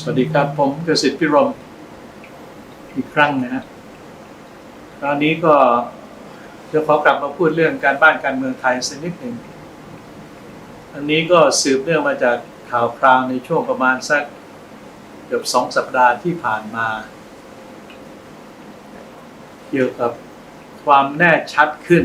สวัสดีครับผมเกษตรพิรมอีกครั้งนะฮะคราวนี้ก็จะขอกลับมาพูดเรื่องการบ้านการเมืองไทยสักนิดหนึ่งอันนี้ก็สืบเนื่องมาจากข่าวคราวในช่วงประมาณสักเกือบสองสัปดาห์ที่ผ่านมา เกี่ยวกับความแน่ชัดขึ้น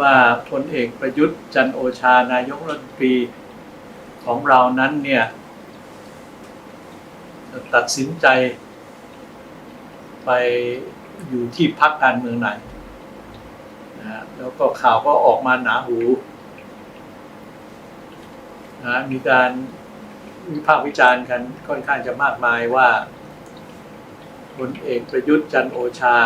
ว่าพลเอกประยุทธ์จันโอชานายกรัฐมนตรี ของเรานั้นเนี่ยตัดสินใจไปอยู่ที่พักการเมืองไหนนะฮะแล้วก็ข่าวก็ออกมาหนาหูนะมีการวิพากษ์วิจารณ์กันค่อนข้างจะมากมายว่าพลเอกประยุทธ์จันโอชา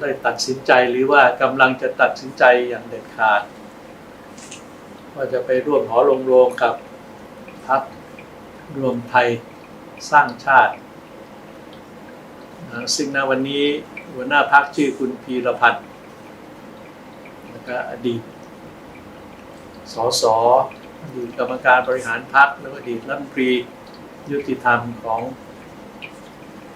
ได้ตัดสินใจหรือว่ากำลังจะตัดสินใจอย่างเด็ดขาด ว่าจะไปร่วมหอลงโรงกับพรรครวมไทยสร้างชาติ ซึ่งณวันนี้หัวหน้าพรรคชื่อคุณพีรพันธ์แล้วก็อดีตสสอดีตกรรมการบริหารพรรคแล้วก็อดีตรัฐมนตรียุติธรรมของ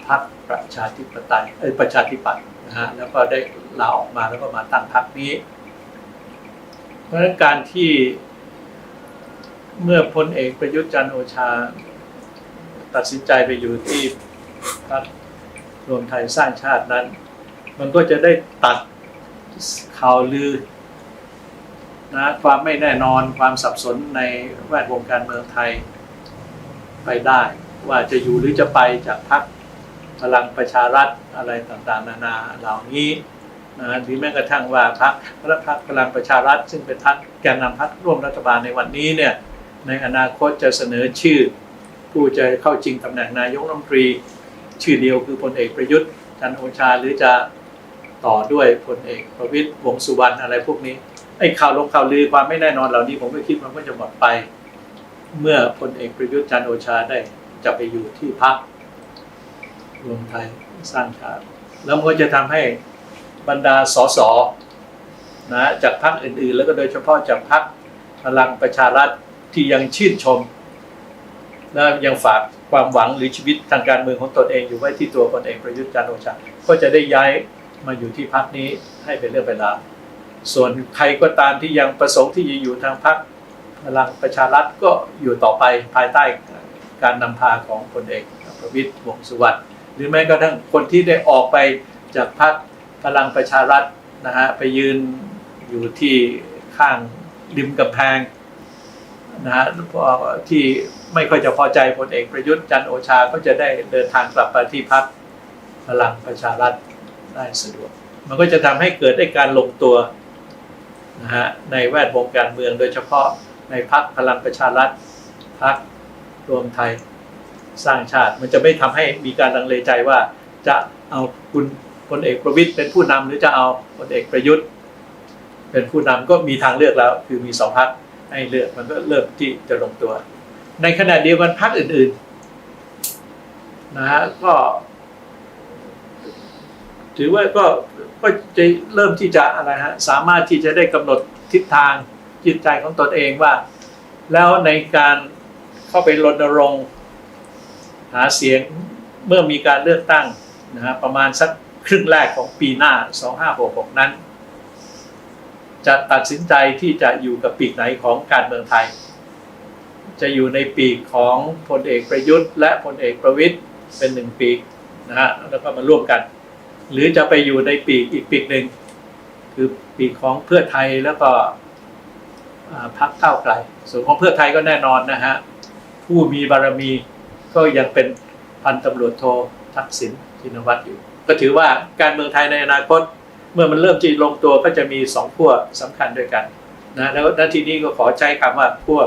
พรรคประชาธิปไตยเอ้ยประชาธิปัตย์นะฮะแล้วก็ได้ลาออกมาแล้วก็มาตั้งพรรคนี้ เพราะฉะนั้นการที่ เมื่อพลเอกประยุทธ์จันโอชา ตัดสินใจไปอยู่ที่พรรครวมไทยสร้างชาตินั้น มันก็จะได้ตัดข่าวลือนะความไม่แน่นอนความสับสนในแวดวงการเมืองไทยไปได้ ว่าจะอยู่หรือจะไปจากพรรคพลังประชารัฐอะไรต่างๆ นานาเหล่านี้นะหรือแม้กระทั่งว่าพรรคพรรคพลังประชารัฐ ซึ่งเป็นพรรคแกนนำพรรคร่วมรัฐบาลในวันนี้เนี่ย ในอนาคตจะเสนอชื่อ ผู้จะเข้าจริงตำแหน่งนายกรัฐมนตรี ชื่อเดียวคือพลเอกประยุทธ์จันโอชาหรือจะต่อด้วยพลเอกประวิตยวงสุวรรณอะไรพวกนี้ไอ้ข่าวลงข่าวลือความไม่แน่นอนเหล่านี้ผมก็คิดมันก็จะหมดไป เมื่อพลเอกประยุทธ์จันโอชาได้จะไปอยู่ที่พรรครวมไทยสร้างชาติแล้วมันก็จะทำให้บรรดาสสนะจากพรรคอื่นๆ แล้วก็โดยเฉพาะจากพรรคพลังประชารัฐ ที่ยังชื่นชมและยังฝากความหวังหรือชีวิตทางการเมืองของตนเองอยู่ไว้ที่ตัวพลเอกประยุทธ์จันทร์โอชา ก็จะได้ย้ายมาอยู่ที่พรรคนี้ให้เป็นเรื่องเวลาวส่วนใครก็ตามที่ยังประสงค์ที่จะอยู่ทางพรรคพลังประชารัฐก็อยู่ต่อไปภายใต้การนำพาของพลเอกประวิตยวงษ์สุวรรณหรือแม้กระทั่งคนที่ได้ออกไปจากพรรคพลังประชารัฐนะฮะไปยืนอยู่ที่ข้างริมกำแพง นะฮะที่ไม่ค่อยจะพอใจพลเอกประยุทธ์จันโอชาก็จะได้เดินทางกลับไปที่พักพลังประชารัฐได้สะดวก มันก็จะทำให้เกิดได้การลงตัวนะฮะในแวดวงการเมืองโดยเฉพาะในพักพลังประชารัฐพักรวมไทยสร้างชาติ มันจะไม่ทำให้มีการลังเลใจว่า จะเอาคุณพลเอกประวิตยเป็นผู้นำหรือจะเอาพลเอกประยุทธ์ เป็นผู้นำก็มีทางเลือกแล้ว คือมีสองพัก ให้เลือกมันก็เริ่มที่จะลงตัว ในขณะเดียวกันพรรคอื่น ๆ นะฮะก็ ถือว่าก็ก็จะเริ่มที่จะอะไรฮะสามารถที่จะได้กำหนดทิศทางจิตใจของตนเองว่า แล้วในการเข้าไปรณรงค์หาเสียงเมื่อมีการเลือกตั้งนะฮะประมาณสักครึ่งแรกของปีหน้า 2566 นั้น จะตัดสินใจที่จะอยู่กับปีกไหนของการเมืองไทย จะอยู่ในปีกของพลเอกประยุทธ์ และพลเอกประวิตยเป็นหนึ่งปีกนะฮะแล้วก็มาร่วมกัน หรือจะไปอยู่ในปีกอีกปีกหนึ่งคือปีกของเพื่อไทยแล้วก็พรรคก้าวไกล ส่วนของเพื่อไทยก็แน่นอนนะฮะผู้มีบารมีก็ยังเป็นพันตำรวจโททักษิณชินวัตรอยู่ ก็ถือว่าการเมืองไทยในอนาคต เมื่อมันเริ่มจีลงตัวก็จะมีสองขั้วสำคัญด้วยกันนะแล้วณทีนี้ก็ขอใช้คำว่าขั้ว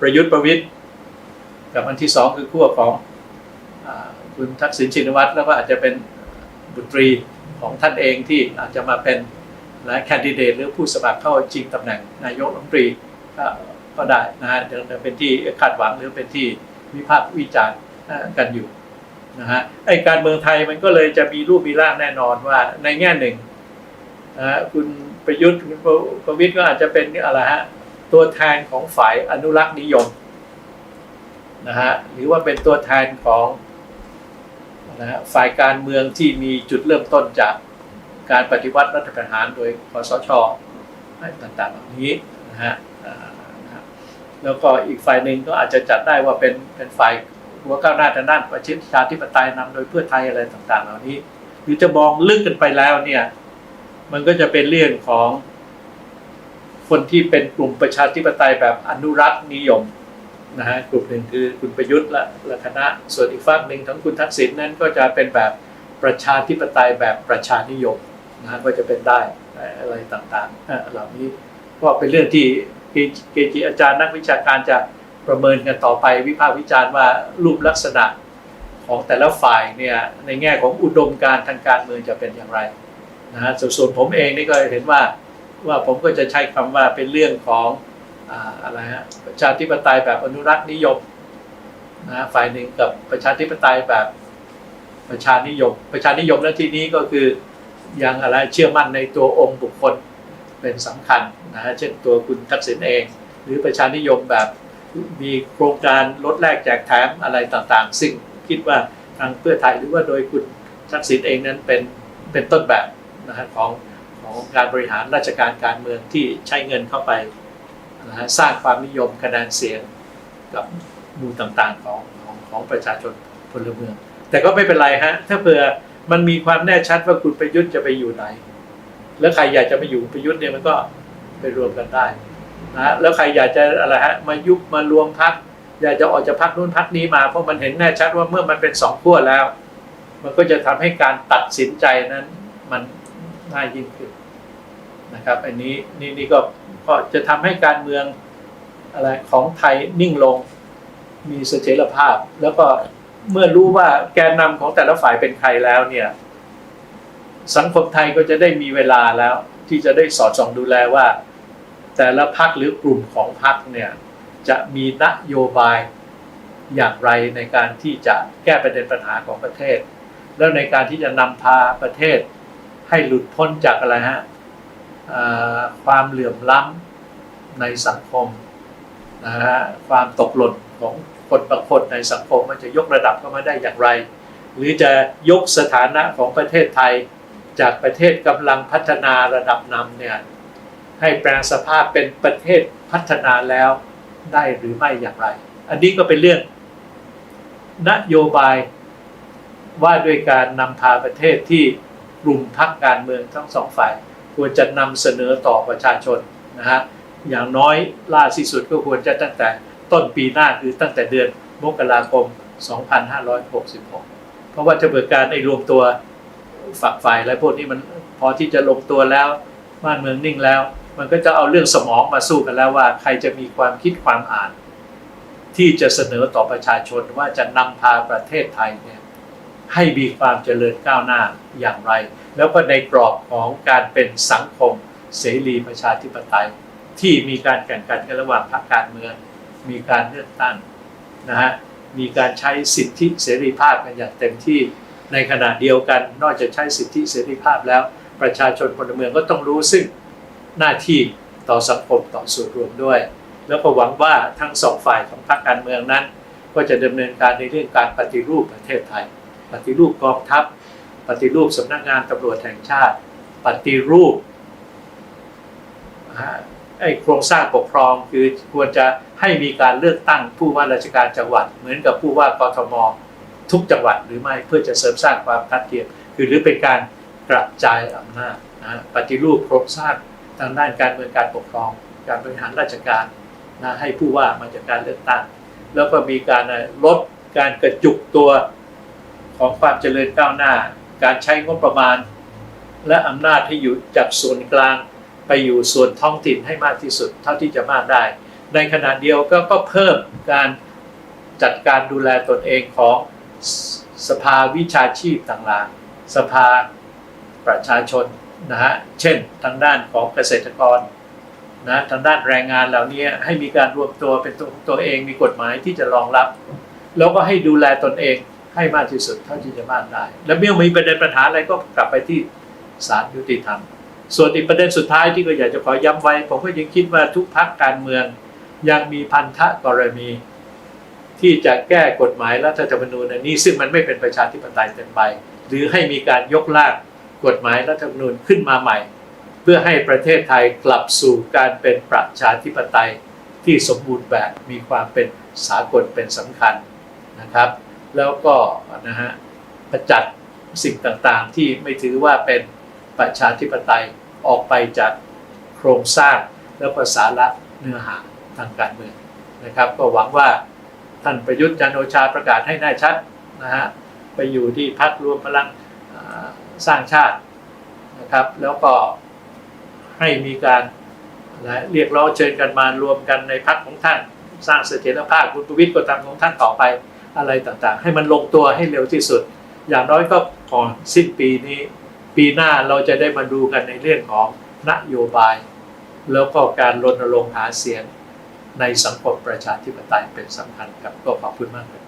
ประยุทธ์ประวิทย์กับอันที่สองคือขั้วของคุณทักษิณชินวัตรแล้วก็อาจจะเป็นบุตรีของท่านเองที่อาจจะมาเป็นและแคนดิเดตหรือผู้สมัครเข้าชิงตำแหน่งนายกรัฐมนตรีก็ก็ได้นะฮะจะเป็นที่คาดหวังหรือเป็นที่วิพากษ์วิจารณ์กันอยู่ นะฮะไอการเมืองไทยมันก็เลยจะมีรูปมีร่างแน่นอนว่าในแง่หนึ่งนะฮะคุณประยุทธ์คุณประวิทย์ก็อาจจะเป็นอะไรฮะตัวแทนของฝ่ายอนุรักษ์นิยมนะฮะหรือว่าเป็นตัวแทนของนะฮะฝ่ายการเมืองที่มีจุดเริ่มต้นจากการปฏิวัติรัฐประหารโดยคอสชอต่างๆเหล่านี้นะฮะแล้วก็อีกฝ่ายหนึ่งก็อาจจะจัดได้ว่าเป็นเป็นฝ่าย หัวก้าวหน้าทางด้านประชาธิปไตยนำโดยเพื่อไทยอะไรต่างๆ เหล่านี้หรือจะมองลึกกันไปแล้วเนี่ย มันก็จะเป็นเรื่องของ คนที่เป็นกลุ่มประชาธิปไตยแบบอนุรักษ์นิยมนะฮะกลุ่มหนึ่งคือคุณประยุทธ์และและคณะ ส่วนอีกฝั่งหนึ่งของคุณทักษิณนั้นก็จะเป็นแบบประชาธิปไตยแบบประชานิยมนะฮะก็จะเป็นได้อะไรต่างๆเหล่านี้ก็เป็นเรื่องที่เกจิอาจารย์นักวิชาการจะ ประเมินกันต่อไปวิพากษ์วิจารณ์ว่ารูปลักษณะของแต่ละฝ่ายเนี่ยในแง่ของอุดมการทางการเมืองจะเป็นอย่างไรนะฮะส่วนผมเองนี่ก็เห็นว่าว่าผมก็จะใช้คำว่าเป็นเรื่องของอ่าอะไรฮะประชาธิปไตยแบบอนุรักษ์นิยมนะฝ่ายหนึ่งกับประชาธิปไตยแบบประชานิยม ประชานิยมและที่นี้ก็คือยังอะไรเชื่อมั่นในตัวองค์บุคคลเป็นสำคัญนะฮะเช่นตัวคุณทักษิณเอง หรือประชานิยมแบบ มีโครงการลดแลกแจกแถมอะไรต่างๆ ซึ่งคิดว่าทางเพื่อไทยหรือว่าโดยคุณทักษิณเองนั้นเป็นเป็นต้นแบบนะฮะของของการบริหารราชการการเมืองที่ใช้เงินเข้าไปนะฮะสร้างความนิยมคะแนนเสียงกับหมู่ต่างๆของของของประชาชนพลเมือง แต่ก็ไม่เป็นไรฮะถ้าเผื่อมันมีความแน่ชัดว่าคุณประยุทธ์จะไปอยู่ไหน แล้วใครอยากจะไปอยู่ประยุทธ์เนี่ยมันก็ไปรวมกันได้ นะแล้วใครอยากจะอะไรฮะมายุบมารวมพักอยากจะออกจากพักนู้นพักนี้มาเพราะมันเห็นแน่ชัดว่าเมื่อมันเป็นสองขั้วแล้ว มันก็จะทำให้การตัดสินใจนั้น มันง่ายยิ่งขึ้นนะครับ อันนี้นี่นี่ก็ก็จะทำให้การเมืองอะไรของไทยนิ่งลง มีเสถียรภาพ แล้วก็เมื่อรู้ว่าแกนนำของแต่ละฝ่ายเป็นใครแล้วเนี่ย สังคมไทยก็จะได้มีเวลาแล้ว ที่จะได้สอดส่องดูแลว่า แต่ละพักหรือกลุ่มของพักเนี่ยจะมีนโยบายอย่างไรในการที่จะแก้ประเด็นปัญหาของประเทศ แล้วในการที่จะนำพาประเทศให้หลุดพ้นจากอะไรฮะความเหลื่อมล้ำในสังคมนะฮะความตกหล่นของคนบางคนในสังคมมันจะยกระดับเข้ามาได้อย่างไร หรือจะยกสถานะของประเทศไทยจากประเทศกำลังพัฒนาระดับนำเนี่ย ให้แปลงสภาพเป็นประเทศพัฒนาแล้วได้หรือไม่อย่างไร อันนี้ก็เป็นเรื่อง นโยบายว่าด้วยการนำพาประเทศที่กลุ่มพักการเมืองทั้งสองฝ่าย ควรจะนำเสนอต่อประชาชนนะฮะอย่างน้อยล่าที่สุดก็ควรจะตั้งแต่ต้นปีหน้าคือตั้งแต่เดือนมกราคม 2566 เพราะว่าจะเบิดการในรวมตัวฝักฝ่ายและพวกนี้มันพอที่จะลงตัวแล้ว บ้านเมืองนิ่งแล้ว มันก็จะเอาเรื่องสมองมาสู้กันแล้วว่า ใครจะมีความคิดความอ่าน ที่จะเสนอต่อประชาชนว่าจะนำพาประเทศไทยเนี่ยให้มีความเจริญก้าวหน้าอย่างไร แล้วก็ในกรอบของการเป็นสังคมเสรีประชาธิปไตย ที่มีการแข่งขันกันระหว่างพรรคการเมือง มีการเลือกตั้งนะฮะมีการใช้สิทธิเสรีภาพกันอย่างเต็มที่ในขณะเดียวกัน นอกจากใช้สิทธิเสรีภาพแล้ว ประชาชนพลเมืองก็ต้องรู้ซึ่ง หน้าที่ต่อสังคมต่อส่วนรวมด้วย แล้วก็หวังว่าทั้งสองฝ่ายของพรรคการเมืองนั้น ก็จะดำเนินการในเรื่องการปฏิรูปประเทศไทย ปฏิรูปกองทัพ ปฏิรูปสำนักงานตำรวจแห่งชาติ ปฏิรูปไอ้โครงสร้างปกครองคือควรจะให้มีการเลือกตั้งผู้ว่าราชการจังหวัด เหมือนกับผู้ว่ากทมทุกจังหวัดหรือไม่เพื่อจะเสริมสร้างความทัดเทียมคือหรือเป็นการกระจายอำนาจนะปฏิรูปโครงสร้าง ทางด้านการเมืองการปกครอง การบริหารราชการนะให้ผู้ว่ามาจากการเลือกตั้ง แล้วก็มีการลดการกระจุกตัวของความเจริญก้าวหน้า การใช้งบประมาณ และอำนาจที่อยู่จากส่วนกลางไปอยู่ส่วนท้องถิ่นให้มากที่สุดเท่าที่จะมากได้ ในขณะเดียวก็ก็เพิ่มการจัดการดูแลตนเองของสสภาวิชาชีพต่างๆ สภาประชาชน นะฮะเช่นทางด้านของเกษตรกรนะทางด้านแรงงานเหล่านี้ให้มีการรวมตัวเป็นตัวตัวเองมีกฎหมายที่จะรองรับ แล้วก็ให้ดูแลตนเองให้มากที่สุดเท่าที่จะมากได้ และเมื่อมีประเด็นปัญหาอะไรก็กลับไปที่ศาลยุติธรรม ส่วนอีกประเด็นสุดท้ายที่ก็อยากจะขอย้ำไว้ ผมก็ยังคิดว่าทุกพักการเมือง ยังมีพันธะกรณี ที่จะแก้กฎหมายรัฐธรรมนูญอันนี้ซึ่งมันไม่เป็นประชาธิปไตยเต็มใบหรือให้มีการยกร่าง กฎหมายรัฐธรรมนูญขึ้นมาใหม่ เพื่อให้ประเทศไทยกลับสู่การเป็นประชาธิปไตยที่สมบูรณ์แบบมีความเป็นสากลเป็นสำคัญนะครับ แล้วก็นะฮะประจัดสิ่งต่างๆ ที่ไม่ถือว่าเป็นประชาธิปไตยออกไปจากโครงสร้างและภาษาละเนื้อหาทางการเมืองนะครับ ก็หวังว่าท่านประยุทธ์จันโอชาประกาศให้แน่ชัดนะฮะไปอยู่ที่พักรวมพลังอ สร้างชาตินะครับ แล้วก็ให้มีการนะเรียกร้องเชิญกันมารวมกันในพักของท่าน สร้างเสถียรภาพคุณประวิตรก็ทำของท่านต่อไปอะไรต่างๆ ให้มันลงตัวให้เร็วที่สุด อย่างน้อยก็ก่อนสิ้นปีนี้ ปีหน้าเราจะได้มาดูกันในเรื่องของนโยบาย แล้วก็การรณรงค์หาเสียงในสังคมประชาธิปไตยเป็นสำคัญครับก็ขอบคุณมากครับ